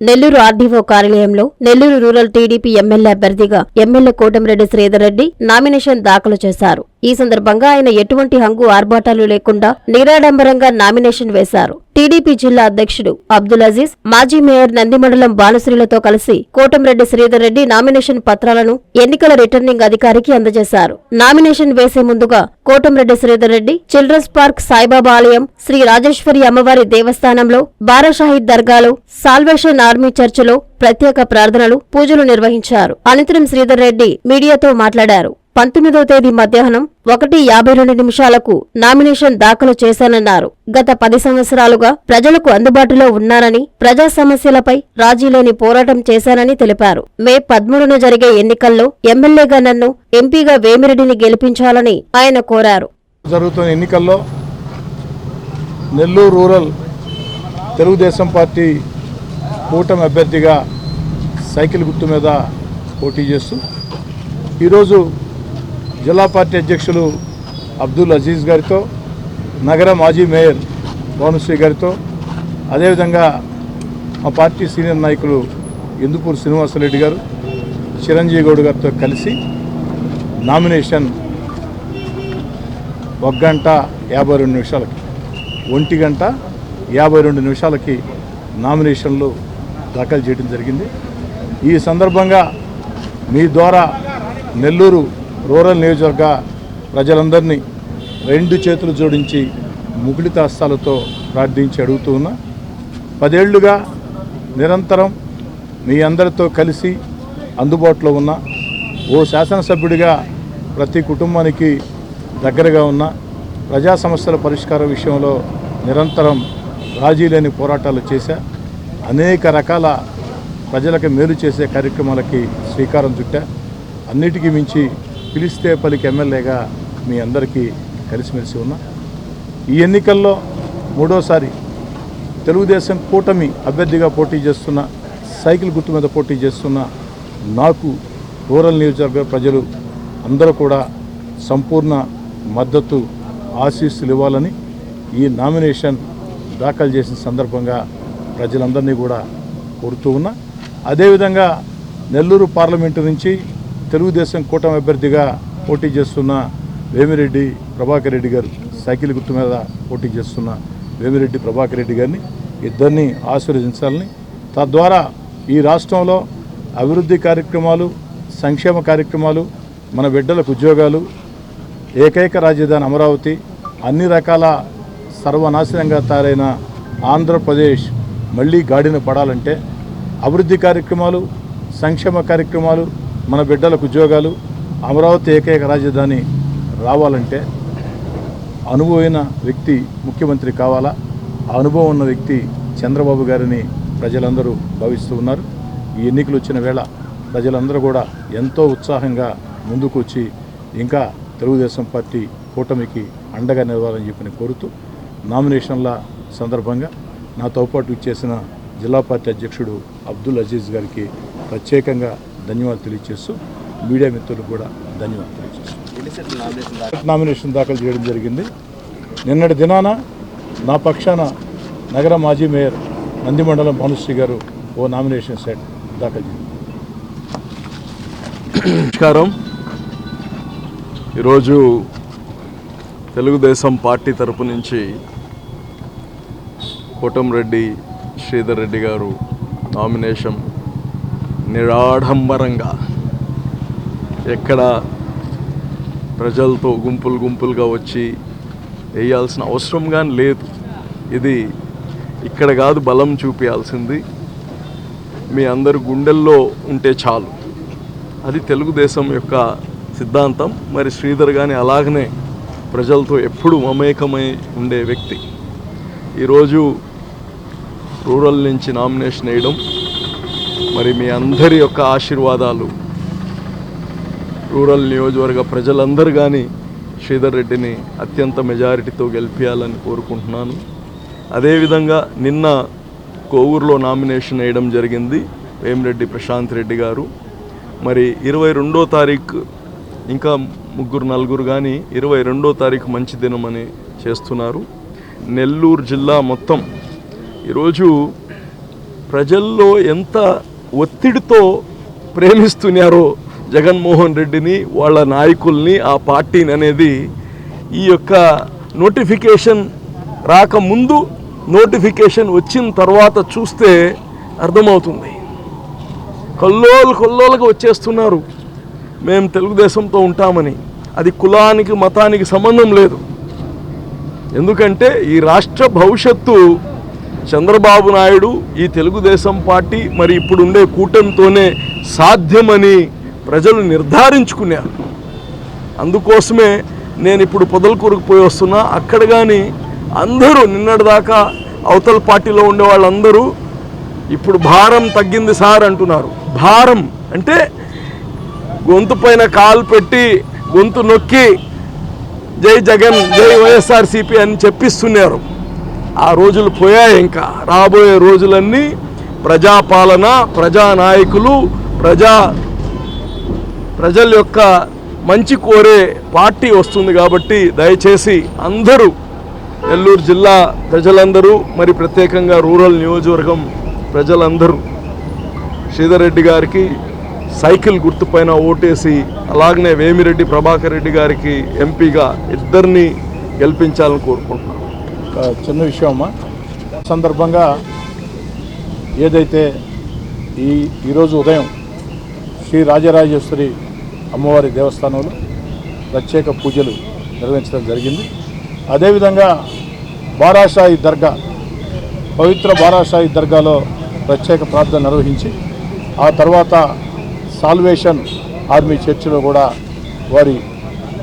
Nellore RDO కార్యాలయంలో Nellore rural TDP MLA అభ్యర్థిగా MLA Kotamreddy Sridhar Reddy nomination దాఖలు చేశారు. ఈ సందర్భంగా ఆయన ఎటువంటి హంగు ఆర్భాటాలు లేకుండా నిరాడంబరంగా నామినేషన్ వేశారు. టీడీపీ జిల్లా అధ్యక్షుడు అబ్దుల్ అజీజ్ మాజీ మేయర్ నందిమండలం బాలశ్రీలతో కలిసి కోటంరెడ్డి శ్రీధర్ రెడ్డి నామినేషన్ పత్రాలను ఎన్నికల రిటర్నింగ్ అధికారికి అందజేశారు. నామినేషన్ వేసే ముందుగా కోటంరెడ్డి శ్రీధర్ రెడ్డి చిల్డ్రన్స్ పార్క్ సాయిబాబా ఆలయం శ్రీ రాజేశ్వరి అమ్మవారి దేవస్థానంలో బారాషాహిద్ దర్గాలో సాల్వేషన్ ఆర్మీ చర్చిలో ప్రత్యేక ప్రార్థనలు పూజలు నిర్వహించారు. అనంతరం శ్రీధర్ రెడ్డి మీడియాతో మాట్లాడారు. పంతొమ్మిదవ తేదీ మధ్యాహ్నం ఒకటి యాభై రెండు నిమిషాలకు నామినేషన్ దాఖలు చేశానన్నారు. గత పది సంవత్సరాలుగా ప్రజలకు అందుబాటులో ఉన్నానని ప్రజా సమస్యలపై రాజీలేని పోరాటం చేశానని తెలిపారు. మే పదమూడున జరిగే ఎన్నికల్లో ఎమ్మెల్యేగా నన్ను ఎంపీగా వేమిరెడ్డిని గెలిపించాలని ఆయన కోరారు. జరుగుతున్న ఎన్నికల్లో నెల్లూరు రూరల్ తెలుగుదేశం పార్టీ కూటమి అభ్యర్థిగా సైకిల్ గుర్తు మీద పోటీ చేస్తూ ఈరోజు జిల్లా పార్టీ అధ్యక్షులు అబ్దుల్ అజీజ్ గారితో నగర మాజీ మేయర్ భానుశ్రీ గారితో అదేవిధంగా మా పార్టీ సీనియర్ నాయకులు ఇందుపూర్ శ్రీనివాసరెడ్డి గారు చిరంజీవి గౌడ్ గారితో కలిసి నామినేషన్ ఒక గంట యాభై రెండు నిమిషాలకి ఒంటి గంట యాభై రెండు నిమిషాలకి నామినేషన్లు దాఖలు చేయడం జరిగింది. ఈ సందర్భంగా మీ ద్వారా నెల్లూరు రూరల్ నియోజకవర్గ ప్రజలందరినీ రెండు చేతులు జోడించి ముగిలిత హస్తాలతో ప్రార్థించి అడుగుతూ ఉన్నా. పదేళ్ళుగా నిరంతరం మీ అందరితో కలిసి అందుబాటులో ఉన్న. ఓ శాసనసభ్యుడిగా ప్రతి కుటుంబానికి దగ్గరగా ఉన్న. ప్రజా సమస్యల పరిష్కార విషయంలో నిరంతరం రాజీ లేని పోరాటాలు చేశా. అనేక రకాల ప్రజలకు మేలు చేసే కార్యక్రమాలకి శ్రీకారం చుట్టా. అన్నిటికీ మించి పిలిస్తే పలికి ఎమ్మెల్యేగా మీ అందరికీ కలిసిమెలిసి ఉన్నా ఈ ఎన్నికల్లో మూడోసారి తెలుగుదేశం కూటమి అభ్యర్థిగా పోటీ చేస్తున్న సైకిల్ గుర్తు మీద పోటీ చేస్తున్న నాకు రూరల్ నియోజకవర్గ ప్రజలు అందరూ కూడా సంపూర్ణ మద్దతు ఆశీస్సులు ఇవ్వాలని ఈ నామినేషన్ దాఖలు చేసిన సందర్భంగా ప్రజలందరినీ కూడా కోరుతూ ఉన్నా. అదేవిధంగా నెల్లూరు పార్లమెంటు నుంచి తెలుగుదేశం కూటమి అభ్యర్థిగా పోటీ చేస్తున్న వేమిరెడ్డి ప్రభాకర్ రెడ్డి గారు సైకిల్ గుర్తు మీద పోటీ చేస్తున్న వేమిరెడ్డి ప్రభాకర్ రెడ్డి గారిని ఇద్దరిని ఆశీర్వదించాలని. తద్వారా ఈ రాష్ట్రంలో అభివృద్ధి కార్యక్రమాలు సంక్షేమ కార్యక్రమాలు మన బిడ్డలకు ఉద్యోగాలు ఏకైక రాజధాని అమరావతి అన్ని రకాల సర్వనాశనంగా తయారైన ఆంధ్రప్రదేశ్ మళ్ళీ గాడిన పడాలంటే అభివృద్ధి కార్యక్రమాలు సంక్షేమ కార్యక్రమాలు మన బిడ్డలకు ఉద్యోగాలు అమరావతి ఏకైక రాజధాని రావాలంటే అనుభవమైన వ్యక్తి ముఖ్యమంత్రి కావాలా? ఆ అనుభవం ఉన్న వ్యక్తి చంద్రబాబు గారిని ప్రజలందరూ భావిస్తూ ఉన్నారు. ఈ ఎన్నికలు వచ్చిన వేళ ప్రజలందరూ కూడా ఎంతో ఉత్సాహంగా ముందుకు వచ్చి ఇంకా తెలుగుదేశం పార్టీ కూటమికి అండగా నిలవాలని చెప్పి కోరుతూ నామినేషన్ల సందర్భంగా నాతో పాటు ఇచ్చేసిన జిల్లా పార్టీ అధ్యక్షుడు అబ్దుల్ అజీజ్ గారికి ప్రత్యేకంగా ధన్యవాదాలు తెలియజేస్తూ మీడియా మిత్రులకు కూడా ధన్యవాదాలు తెలియజేస్తున్నాను నామినేషన్ దాఖలు చేయడం జరిగింది. నిన్నటి దినాన నా పక్షాన నగర మాజీ మేయర్ నందిమండలం భానుశ్రీ గారు ఓ నామినేషన్ సెట్ దాఖలు చేశారు. నమస్కారం. ఈరోజు తెలుగుదేశం పార్టీ తరపు నుంచి కోటంరెడ్డి శ్రీధర్ రెడ్డి గారు నామినేషన్ నిరాడంబరంగా ఎక్కడ ప్రజలతో గుంపులు గుంపులుగా వచ్చి వేయాల్సిన అవసరం కానీ లేదు. ఇది ఇక్కడ కాదు బలం చూపించాల్సింది మీ అందరు గుండెల్లో ఉంటే చాలు. అది తెలుగుదేశం యొక్క సిద్ధాంతం. మరి శ్రీధర్ కానీ అలాగనే ప్రజలతో ఎప్పుడు మమేకమై ఉండే వ్యక్తి. ఈరోజు రూరల్ నుంచి నామినేషన్ వేయడం మరి మీ అందరి యొక్క ఆశీర్వాదాలు. రూరల్ నియోజకవర్గ ప్రజలందరూ కానీ శ్రీధర్ రెడ్డిని అత్యంత మెజారిటీతో గెలిపించాలని కోరుకుంటున్నాను. అదేవిధంగా నిన్న కోవూరులో నామినేషన్ వేయడం జరిగింది వేమిరెడ్డి ప్రశాంత్ రెడ్డి గారు. మరి ఇరవై రెండో తారీఖు ఇంకా ముగ్గురు నలుగురు కానీ ఇరవై రెండో తారీఖు మంచి దినమని చేస్తున్నారు. నెల్లూరు జిల్లా మొత్తం. ఈరోజు ప్రజల్లో ఎంత ఒత్తిడితో ప్రేమిస్తున్నారో జగన్మోహన్ రెడ్డిని వాళ్ళ నాయకుల్ని ఆ పార్టీని అనేది ఈ యొక్క నోటిఫికేషన్ రాకముందు నోటిఫికేషన్ వచ్చిన తర్వాత చూస్తే అర్థమవుతుంది. కొల్లోలు కొల్లోలుగా వచ్చేస్తున్నారు. మేము తెలుగుదేశంతో ఉంటామని. అది కులానికి మతానికి సంబంధం లేదు. ఎందుకంటే ఈ రాష్ట్ర భవిష్యత్తు చంద్రబాబు నాయుడు ఈ తెలుగుదేశం పార్టీ మరి ఇప్పుడుండే కూటమితోనే సాధ్యమని ప్రజలు నిర్ధారించుకున్నారు. అందుకోసమే నేను ఇప్పుడు పొదలకూరుకు పోయి వస్తున్నా. అక్కడ కానీ అందరూ నిన్నటిదాకా అవతల పార్టీలో ఉండే వాళ్ళందరూ ఇప్పుడు భారం తగ్గింది సార్ అంటున్నారు. భారం అంటే గొంతు పైన కాలు పెట్టి గొంతు నొక్కి జై జగన్ జై వైఎస్ఆర్సీపీ అని చెప్పిస్తున్నారు. ఆ రోజులు పోయాయి ఇంకా. రాబోయే రోజులన్నీ ప్రజాపాలన ప్రజానాయకులు ప్రజా ప్రజల యొక్క మంచి కోరే పార్టీ వస్తుంది కాబట్టి దయచేసి అందరూ నెల్లూరు జిల్లా ప్రజలందరూ మరి ప్రత్యేకంగా రూరల్ నియోజకవర్గం ప్రజలందరూ శ్రీధర్ రెడ్డి గారికి సైకిల్ గుర్తుపైన ఓటేసి అలాగనే వేమిరెడ్డి ప్రభాకర్ రెడ్డి గారికి ఎంపీగా ఇద్దరిని గెలిపించాలని కోరుకుంటున్నాను చిన్న విషయం అమ్మా. సందర్భంగా ఏదైతే ఈ ఈరోజు ఉదయం శ్రీ రాజరాజేశ్వరి అమ్మవారి దేవస్థానంలో ప్రత్యేక పూజలు నిర్వహించడం జరిగింది. అదేవిధంగా బారాషాయి దర్గా పవిత్ర బారాషాయి దర్గాలో ప్రత్యేక ప్రార్థన నిర్వహించి ఆ తర్వాత సాల్వేషన్ ఆర్మీ చర్చిలో కూడా వారి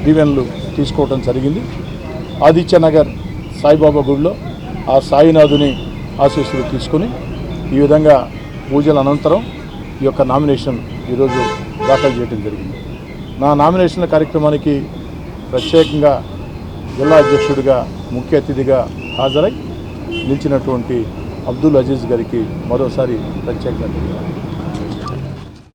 దీవెనలు తీసుకోవడం జరిగింది. ఆదిత్యనగర్ సాయిబాబా గుడిలో ఆ సాయినాథుని ఆశీస్సులు తీసుకుని ఈ విధంగా పూజల అనంతరం ఈ యొక్క నామినేషన్ ఈరోజు దాఖలు చేయడం జరిగింది. నా నామినేషన్ కార్యక్రమానికి ప్రత్యేకంగా జిల్లా అధ్యక్షుడిగా ముఖ్య అతిథిగా హాజరై నిలిచినటువంటి అబ్దుల్ అజీజ్ గారికి మరోసారి ప్రత్యేకంగా